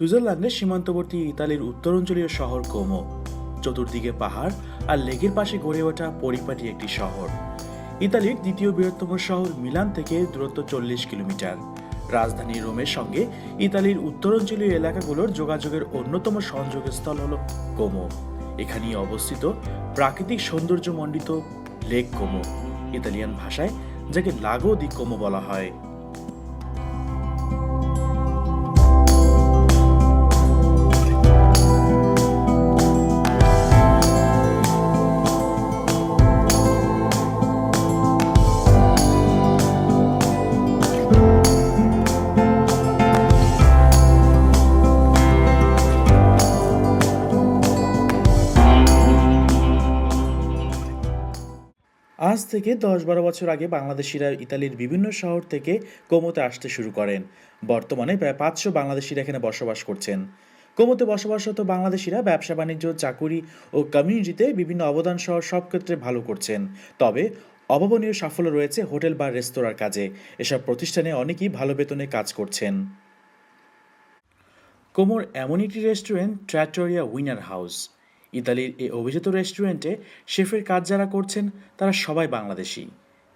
সুইজারল্যান্ডের সীমান্তবর্তী ইতালির উত্তরাঞ্চলীয় শহর কোমো। চতুর্দিকে পাহাড় আর লেকের পাশে গড়ে ওঠা পরিপাটি একটি শহর। ইতালির দ্বিতীয় বৃহত্তম শহর মিলান থেকে দূরত্ব চল্লিশ কিলোমিটার। রাজধানী রোমের সঙ্গে ইতালির উত্তরাঞ্চলীয় এলাকাগুলোর যোগাযোগের অন্যতম সংযোগস্থল হল কোমো। এখানেই অবস্থিত প্রাকৃতিক সৌন্দর্যমণ্ডিত লেক কোমো, ইতালিয়ান ভাষায়, যাকে লাগো দি কোমো বলা হয়। আজ থেকে দশ বারো বছর আগে বাংলাদেশিরা ইতালির বিভিন্ন শহর থেকে কোমোতে আসতে শুরু করেন। বর্তমানে প্রায় পাঁচশো বাংলাদেশিরা এখানে বসবাস করছেন। কোমোতে বসবাসরত বাংলাদেশিরা ব্যবসা, বাণিজ্য, চাকুরি ও কমিউনিটিতে বিভিন্ন অবদান সহ সব ক্ষেত্রে ভালো করছেন। তবে অভাবনীয় সাফল্য রয়েছে হোটেল বা রেস্তোরাঁর কাজে। এসব প্রতিষ্ঠানে অনেকেই ভালো বেতনে কাজ করছেন। কোমোর এমন একটি রেস্টুরেন্ট ট্র্যাটোরিয়া উইনার হাউস ইতালির এই অভিজাত রেস্টুরেন্টে শেফের কাজ যারা করছেন তারা সবাই বাংলাদেশি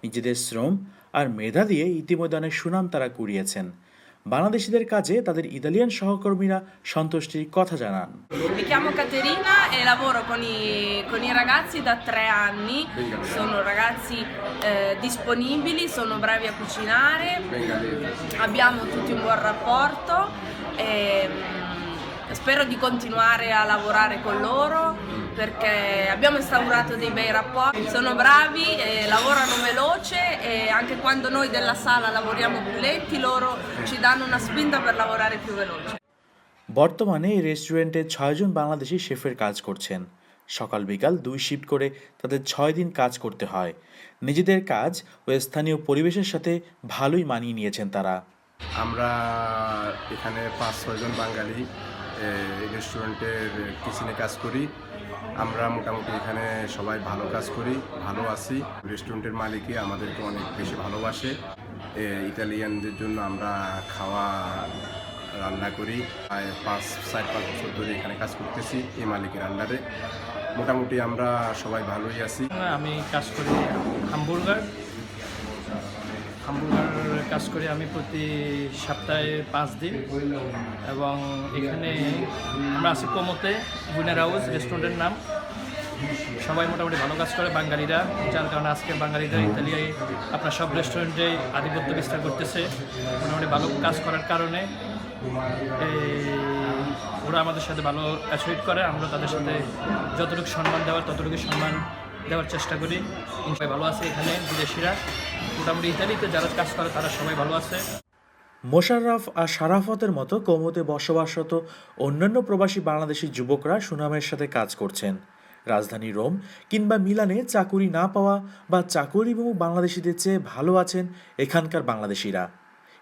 নিজেদের শ্রম আর মেধা দিয়ে ইতিমধ্যে অনেক সুনাম তারা কুড়িয়েছেন বাংলাদেশিদের কাজে তাদের ইতালিয়ান সহকর্মীরা সন্তুষ্টির কথা জানান Mi chiamo Caterina e lavoro con i, con i ragazzi da tre anni. Sono ragazzi eh, disponibili, sono bravi a cucinare, abbiamo tutti un buon rapporto e mm, spero di continuare a lavorare con loro perché abbiamo instaurato dei bei rapporti, sono bravi, e lavorano veloce e anche quando noi della sala lavoriamo più lenti loro ci danno una spinta per lavorare più veloce. বর্তমানে এই রেস্টুরেন্টে ছয়জন বাংলাদেশি শেফের কাজ করছেন সকাল বিকাল দুই shift করে তাদের ছয় দিন কাজ করতে হয় নিজেদের কাজ ও স্থানীয় পরিবেশের সাথে ভালোই মানিয়ে নিয়েছেন তারা আমরা এখানে পাঁচ ছয়জন বাঙালি রেস্টুরেন্টের কিচেনে কাজ করি। আমরা মোটামুটি এখানে সবাই ভালো কাজ করি, ভালো আছি। রেস্টুরেন্টের মালিকই আমাদেরকে অনেক বেশি ভালোবাসে। ইতালিয়ানদের জন্য আমরা খাওয়া, রান্না করি। প্রায় পাঁচ চার পাঁচ বছর ধরে এখানে কাজ করতেছি, এই মালিকের আন্ডারে মোটামুটি আমরা সবাই ভালোই আছি। আমি কাজ করি হামবুর্গার হামবুর্গার কাজ করি আমি প্রতি সপ্তাহে পাঁচ দিন। এবং এখানে আমরা আছি কোমোতে উইনার হাউস রেস্টুরেন্টের নাম। সবাই মোটামুটি ভালো কাজ করে বাঙালিরা, যার কারণে আজকে বাঙালিরা ইতালিয়ায় আপনার সব রেস্টুরেন্টে আধিপত্য বিস্তার করতেছে। মোটামুটি ভালো কাজ করার কারণে ওরা আমাদের সাথে ভালো অ্যাসোয়েট করে, আমরা তাদের সাথে যতটুকু সম্মান দেওয়ার ততটুকু সম্মান দেওয়ার চেষ্টা করি। সবাই ভালো আছে এখানে, বিদেশিরা। মোটামুটি ইতালিতে যারা কাজ করে, তারা সবাই ভালো আছে। মোশাররফ আর শারাফতের মতো কোমোতে বসবাসরত অন্যান্য প্রবাসী বাংলাদেশি যুবকরা সুনামের সাথে কাজ করছেন। রাজধানী রোম কিংবা মিলানে চাকুরি না পাওয়া বা চাকুরি এবং বাংলাদেশিদের চেয়ে ভালো আছেন এখানকার বাংলাদেশিরা।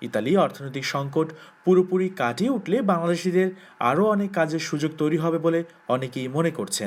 ইতালি অর্থনৈতিক সংকট পুরোপুরি কাটিয়ে উঠলে বাংলাদেশিদের আরও অনেক কাজের সুযোগ তৈরি হবে বলে অনেকেই মনে করছেন।